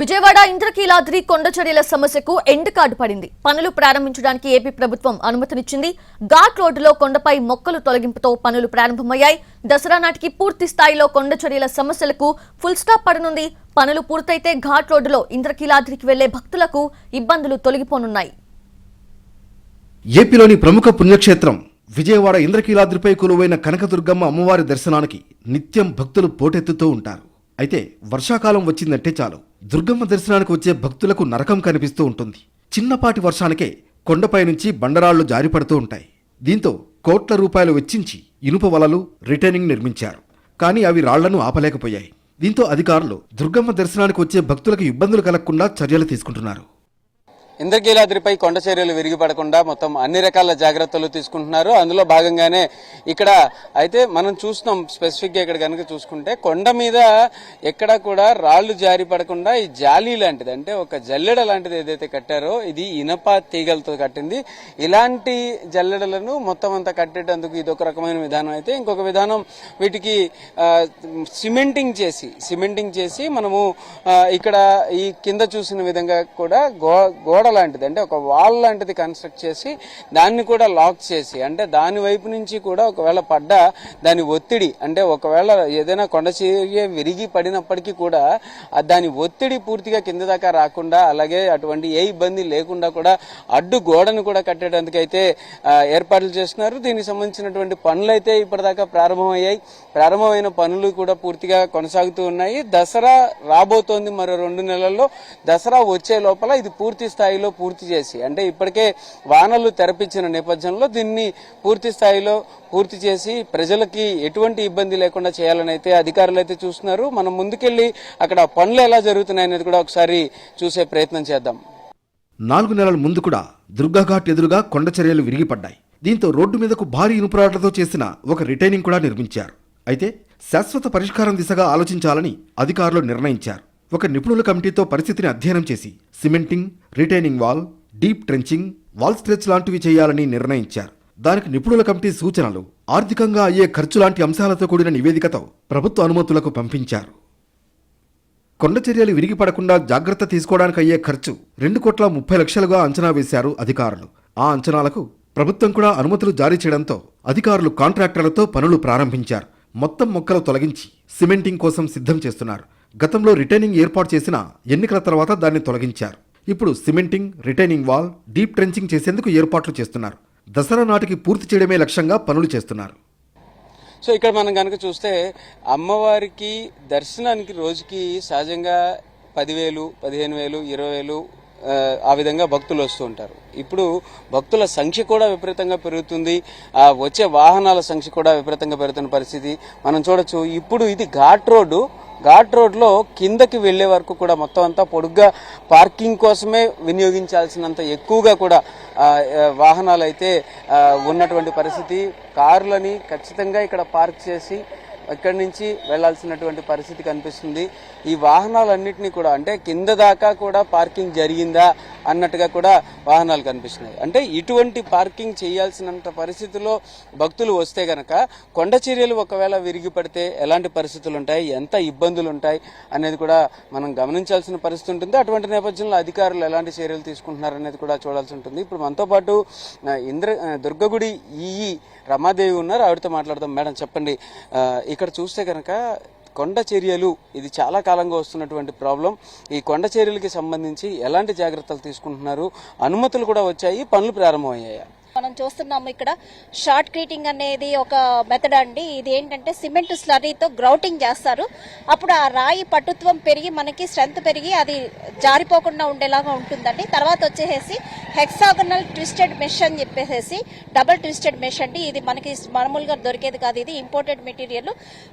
విజయవాడ ఇంద్రకీలాద్రి కొండచర్యల సమస్యకు end card పడింది. పనులు ప్రారంభించడానికి ఏపీ ప్రభుత్వం అనుమతినిచ్చింది. ఘాట్ రోడ్డులో కొండపై మొక్కలు తొలగింపుతో పనులు ప్రారంభమయ్యాయి. దసరా నాటికి పూర్తి స్థాయిలో కొండచర్యల సమస్యలకు ఫుల్ స్టాప్ పడనుంది. పనులు పూర్తయితే ఘాట్ రోడ్డులో ఇంద్రకీలాద్రికి వెళ్ళే భక్తులకు ఇబ్బందులు తొలగిపోనున్నాయి. ఏపీలోని ప్రముఖ పుణ్యక్షేత్రం విజయవాడ ఇంద్రకీలాద్రిపై కొలువైన కనకదుర్గమ్మ అమ్మవారి దర్శనానికి నిత్యం భక్తులు పోటెత్తుతూ ఉంటారు. అయితే వర్షాకాలం వచ్చిందంటే చాలు. దుర్గమ్మ దర్శనానికి వచ్చే భక్తులకు నరకం కనిపిస్తూ ఉంటుంది. చిన్నపాటి వర్షానికే కొండపై నుంచి బండరాళ్ళు జారిపడుతూ ఉంటాయి. దీంతో కోట్ల రూపాయలు వెచ్చించి ఇనుప వలలు రిటైనింగ్ నిర్మించారు. కానీ అవి రాళ్ళను ఆపలేకపోయాయి. దీంతో అధికారులు దుర్గమ్మ దర్శనానికి వచ్చే భక్తులకు ఇబ్బందులు కలగకుండా చర్యలు తీసుకుంటున్నారు. ఇంద్రకీలాద్రిపై కొండ చర్యలు విరిగిపడకుండా మొత్తం అన్ని రకాల జాగ్రత్తలు తీసుకుంటున్నారు. అందులో భాగంగానే ఇక్కడ అయితే మనం చూస్తున్నాం స్పెసిఫిక్గా ఇక్కడ కనుక చూసుకుంటే కొండ మీద ఎక్కడ కూడా రాళ్ళు జారి పడకుండా ఈ జాలి లాంటిది అంటే ఒక జల్లెడ లాంటిది ఏదైతే కట్టారో ఇది ఇనప తీగలతో కట్టింది. ఇలాంటి జల్లెడలను మొత్తం అంతా కట్టేటందుకు ఇది ఒక రకమైన విధానం అయితే. ఇంకొక విధానం వీటికి సిమెంటింగ్ చేసి సిమెంటింగ్ చేసి మనము ఇక్కడ ఈ కింద చూసిన విధంగా కూడా గో గోడ లాంటిది అంటే ఒక వాల్ లాంటిది కన్స్ట్రక్ట్ చేసి దాన్ని కూడా లాక్ చేసి అంటే దాని వైపు నుంచి కూడా ఒకవేళ పడ్డ దాని ఒత్తిడి అంటే ఒకవేళ ఏదైనా కొండ చర్య విరిగి పడినప్పటికీ కూడా దాని ఒత్తిడి పూర్తిగా కింద దాకా రాకుండా అలాగే అటువంటి ఏ ఇబ్బంది లేకుండా కూడా అడ్డు గోడను కూడా కట్టేటందుకైతే ఏర్పాట్లు చేస్తున్నారు. దీనికి సంబంధించినటువంటి పనులు అయితే ఇప్పటిదాకా ప్రారంభమయ్యాయి. ప్రారంభమైన పనులు కూడా పూర్తిగా కొనసాగుతూ ఉన్నాయి. దసరా రాబోతోంది మరో రెండు నెలల్లో. దసరా వచ్చే లోపల ఇది పూర్తి స్థాయి స్థాయిలో పూర్తి చేసి అంటే ఇప్పటికే వానలు తెరపించిన నేపథ్యంలో దీన్ని పూర్తి స్థాయిలో పూర్తి చేసి ప్రజలకి ఎటువంటి ఇబ్బంది లేకుండా చేయాలని అయితే అధికారులు అయితే చూస్తున్నారు. మనం ముందుకెళ్ళి అక్కడ పనులు ఎలా జరుగుతున్నాయి అనేది కూడా ఒకసారి చూసే ప్రయత్నం చేద్దాం. నాలుగు నెలల ముందు కూడా దుర్గాఘాట్ ఎదురుగా కొండ చర్యలు విరిగిపడ్డాయి. దీంతో రోడ్డు మీదకు భారీ ఇనుపరాటతో చేసిన ఒక రిటైనింగ్ కూడా నిర్మించారు. అయితే శాశ్వత పరిష్కారం దిశగా ఆలోచించాలని అధికారులు నిర్ణయించారు. ఒక నిపుణుల కమిటీతో పరిస్థితిని అధ్యయనం చేసి cementing retaining wall deep trenching wall stretch లాంటివి చేయాలని నిర్ణయించారు. దానికి నిపుణుల కమిటీ సూచనలు ఆర్థికంగా అయ్యే ఖర్చు లాంటి అంశాలతో కూడిన నివేదికతో ప్రభుత్వ అనుమతులకు పంపించారు. కొండ చర్యలు విరిగిపడకుండా జాగ్రత్త తీసుకోవడానికి అయ్యే ఖర్చు రెండు కోట్ల ముప్పై లక్షలుగా అంచనా వేశారు అధికారులు. ఆ అంచనాలకు ప్రభుత్వం కూడా అనుమతులు జారీ చేయడంతో అధికారులు కాంట్రాక్టర్లతో పనులు ప్రారంభించారు. మొత్తం మొక్కలు తొలగించి సిమెంటింగ్ కోసం సిద్ధం చేస్తున్నారు. గతంలో రిటైనింగ్ ఏర్పాటు చేసిన ఎన్నికల తర్వాత దాన్ని తొలగించారు. ఇప్పుడు cementing retaining wall deep trenching చేసేందుకు ఏర్పాట్లు చేస్తున్నారు. దసరా నాటికి పూర్తి చేయడమే లక్ష్యంగా పనులు చేస్తున్నారు. సో ఇక్కడ మనం కనుక చూస్తే అమ్మవారికి దర్శనానికి రోజుకి సహజంగా పదివేలు పదిహేను వేలు ఇరవై వేలు ఆ, విధంగా భక్తులు వస్తూ ఉంటారు. ఇప్పుడు భక్తుల సంఖ్య కూడా విపరీతంగా పెరుగుతుంది. ఆ వచ్చే వాహనాల సంఖ్య కూడా విపరీతంగా పెరుగుతున్న పరిస్థితి. మనం చూడొచ్చు ఇప్పుడు ఇది ఘాట్ రోడ్డు. ఘాట్ రోడ్లో కిందకి వెళ్ళే వరకు కూడా మొత్తం అంతా పొడుగ్గా పార్కింగ్ కోసమే వినియోగించాల్సినంత ఎక్కువగా కూడా వాహనాలు అయితే ఉన్నటువంటి పరిస్థితి. కార్లని ఖచ్చితంగా ఇక్కడ పార్క్ చేసి ఎక్కడి నుంచి వెళ్ళాల్సినటువంటి పరిస్థితి కనిపిస్తుంది? ఈ వాహనాలన్నింటినీ కూడా అంటే కింద దాకా కూడా పార్కింగ్ జరిగిందా అన్నట్టుగా కూడా వాహనాలు కనిపిస్తున్నాయి. అంటే ఇటువంటి పార్కింగ్ చేయాల్సినంత పరిస్థితిలో భక్తులు వస్తే గనక కొండ చర్యలు ఒకవేళ విరిగి పడితే ఎలాంటి పరిస్థితులు ఉంటాయి ఎంత ఇబ్బందులు ఉంటాయి అనేది కూడా మనం గమనించాల్సిన పరిస్థితి ఉంటుంది. అటువంటి నేపథ్యంలో అధికారులు ఎలాంటి చర్యలు తీసుకుంటున్నారు అనేది కూడా చూడాల్సి ఉంటుంది. ఇప్పుడు మనతో పాటు ఇంద్ర దుర్గగుడి ఈఈ రమాదేవి ఉన్నారు. ఆవిడతో మాట్లాడదాం. మేడం చెప్పండి. ఇక్కడ చూస్తే కనుక కొండ చర్యలు ఇది చాలా కాలంగా వస్తున్నటువంటి ప్రాబ్లం. ఈ కొండ చర్యలకి సంబంధించి ఎలాంటి జాగ్రత్తలు తీసుకుంటున్నారు? అనుమతులు కూడా వచ్చాయి పనులు ప్రారంభమయ్యాయి. మనం చూస్తున్నాము ఇక్కడ షార్ట్ క్రీటింగ్ అనేది ఒక మెథడ్ అండి. ఇది ఏంటంటే సిమెంట్ స్లరీతో గ్రౌటింగ్ చేస్తారు. అప్పుడు ఆ రాయి పటుత్వం పెరిగి మనకి స్ట్రెంత్ పెరిగి అది జారిపోకుండా ఉండేలాగా ఉంటుందండి. తర్వాత వచ్చేసి హెక్సాగనల్ ట్విస్టెడ్ మెష్ అని చెప్పేసి డబల్ ట్విస్టెడ్ మెష్ అండి. ఇది మనకి మామూలుగా దొరికేది కాదు. ఇది ఇంపోర్టెడ్ మెటీరియల్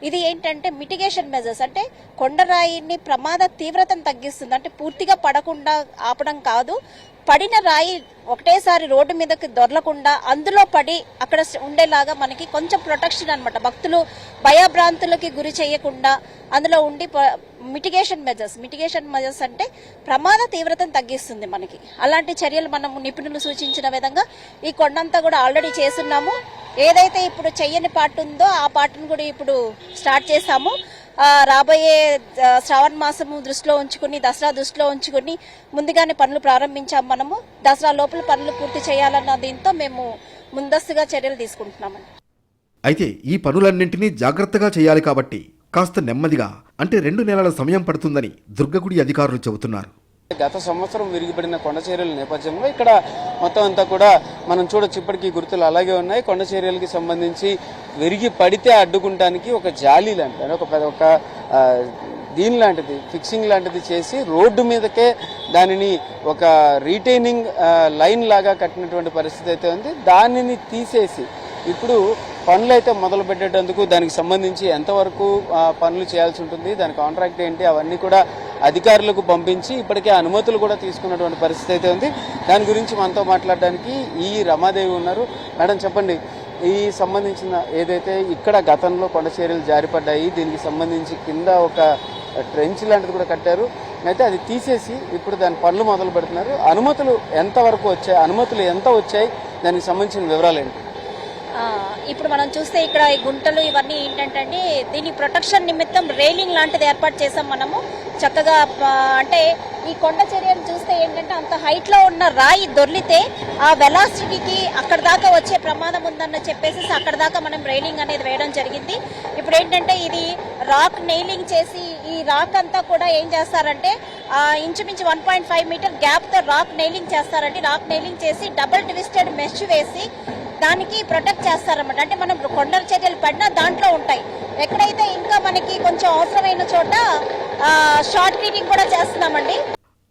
ఇది ఏంటంటే మిటిగేషన్ మెజర్స్ అంటే కొండరాయిని ప్రమాద తీవ్రతను తగ్గిస్తుంది. అంటే పూర్తిగా పడకుండా ఆపడం కాదు. పడిన రాయి ఒకటేసారి రోడ్డు మీదకి దొరలకుండా అందులో పడి అక్కడ ఉండేలాగా మనకి కొంచెం ప్రొటెక్షన్ అనమాట భక్తులు భయభ్రాంతులకి గురి చేయకుండా అందులో ఉండి మిటిగేషన్ మెజర్స్ మిటిగేషన్ మెజర్స్ అంటే ప్రమాద తీవ్రతను తగ్గిస్తుంది మనకి. అలాంటి చర్యలు మనం నిపుణులు సూచించిన విధంగా ఈ కొండంతా కూడా ఆల్రెడీ చేస్తున్నాము. ఏదైతే ఇప్పుడు చెయ్యని పార్ట్ ఉందో ఆ పార్ట్ను కూడా ఇప్పుడు స్టార్ట్ చేస్తాము రాబోయే శ్రావణ మాసము దృష్టిలో ఉంచుకుని దసరా దృష్టిలో ఉంచుకుని ముందుగానే పనులు ప్రారంభించాం మనము. దసరా లోపల పనులు పూర్తి చేయాలన్న దీంతో మేము ముందస్తుగా చర్యలు తీసుకుంటున్నామండి. అయితే ఈ పనులన్నింటినీ జాగ్రత్తగా చేయాలి కాబట్టి కాస్త నెమ్మదిగా అంటే రెండు నెలల సమయం పడుతుందని దుర్గగుడి అధికారులు చెబుతున్నారు. గత సంవత్సరం విరిగిపడిన కొండ చర్యల నేపథ్యంలో ఇక్కడ మొత్తం అంతా కూడా మనం చూడొచ్చు ఇప్పటికీ గుర్తులు అలాగే ఉన్నాయి. కొండ చర్యలకి సంబంధించి విరిగి పడితే అడ్డుకుంటానికి ఒక జాలీ లాంటిది ఒక పెద్ద- ఒక దీని లాంటిది ఫిక్సింగ్ లాంటిది చేసి రోడ్డు మీదకే దానిని ఒక రీటైనింగ్ లైన్ లాగా కట్టినటువంటి పరిస్థితి అయితే ఉంది. దానిని తీసేసి ఇప్పుడు పనులు అయితే మొదలు పెట్టేటందుకు దానికి సంబంధించి ఎంతవరకు పనులు చేయాల్సి ఉంటుంది దాని కాంట్రాక్ట్ ఏంటి అవన్నీ కూడా అధికారులకు పంపించి ఇప్పటికే అనుమతులు కూడా తీసుకున్నటువంటి పరిస్థితి అయితే ఉంది. దాని గురించి మనతో మాట్లాడడానికి ఈ రమాదేవి ఉన్నారు. మేడం చెప్పండి. ఈ సంబంధించిన ఏదైతే ఇక్కడ గతంలో కొండ చర్యలు జారిపడ్డాయి దీనికి సంబంధించి కింద ఒక ట్రెంచ్ లాంటిది కూడా కట్టారు. అయితే అది తీసేసి ఇప్పుడు దాని పనులు మొదలు పెడుతున్నారు. అనుమతులు ఎంతవరకు వచ్చాయి అనుమతులు ఎంత వచ్చాయి దానికి సంబంధించిన వివరాలు ఏంటి? ఇప్పుడు మనం చూస్తే ఇక్కడ ఈ గుంటలు ఇవన్నీ ఏంటంటే దీని ప్రొటెక్షన్ నిమిత్తం రైలింగ్ లాంటిది ఏర్పాటు చేసాం మనము. చక్కగా అంటే ఈ కొండ చర్యలు చూస్తే ఏంటంటే అంత హైట్లో ఉన్న రాయి దొర్లితే ఆ వెలాసిటీకి అక్కడ దాకా వచ్చే ప్రమాదం ఉందన్న చెప్పేసి అక్కడ దాకా మనం రైలింగ్ అనేది వేయడం జరిగింది. ఇప్పుడు ఏంటంటే ఇది రాక్ నెయిలింగ్ చేసి ఈ రాక్ అంతా కూడా ఏం చేస్తారంటే ఇంచుమించు వన్ పాయింట్ ఫైవ్ మీటర్ గ్యాప్తో రాక్ నెయిలింగ్ చేస్తారండి. రాక్ నెయిలింగ్ చేసి డబుల్ ట్విస్టెడ్ మెష్ వేసి దానికి ప్రొటెక్ట్ చేస్తారన్నమాట. అంటే మనం కొండ చర్యలు పడినా దాంట్లో ఉంటాయి. ఎక్కడైతే ఇంకా మనకి కొంచెం అవసరమైన చోట షార్ట్ క్లీనింగ్ కూడా చేస్తున్నామండి.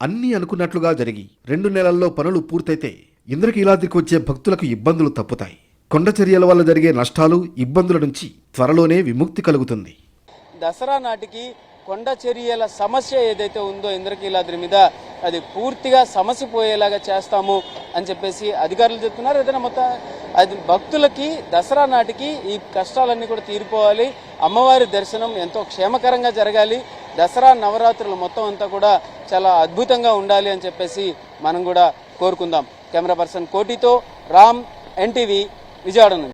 అన్నీ అనుకున్నట్లుగా జరిగి రెండు నెలల్లో పనులు పూర్తయితే ఇంద్రకీలాద్రికి వచ్చే భక్తులకు ఇబ్బందులు తప్పుతాయి. కొండ చర్యల వల్ల జరిగే నష్టాలు ఇబ్బందుల నుంచి త్వరలోనే విముక్తి కలుగుతుంది. దసరా నాటికి కొండ చర్యల సమస్య ఏదైతే ఉందో ఇంద్రకీలాద్రి మీద అది పూర్తిగా సమస్య పోయేలాగా చేస్తాము అని చెప్పేసి అధికారులు చెప్తున్నారు. ఏదైనా మొత్తం అది భక్తులకి దసరా నాటికి ఈ కష్టాలన్నీ కూడా తీరిపోవాలి. అమ్మవారి దర్శనం ఎంతో క్షేమకరంగా జరగాలి. దసరా నవరాత్రులు మొత్తం అంతా కూడా చాలా అద్భుతంగా ఉండాలి అని చెప్పేసి మనం కూడా కోరుకుందాం. కెమెరా పర్సన్ కోటితో రామ్ ఎన్టీవీ విజయవాడ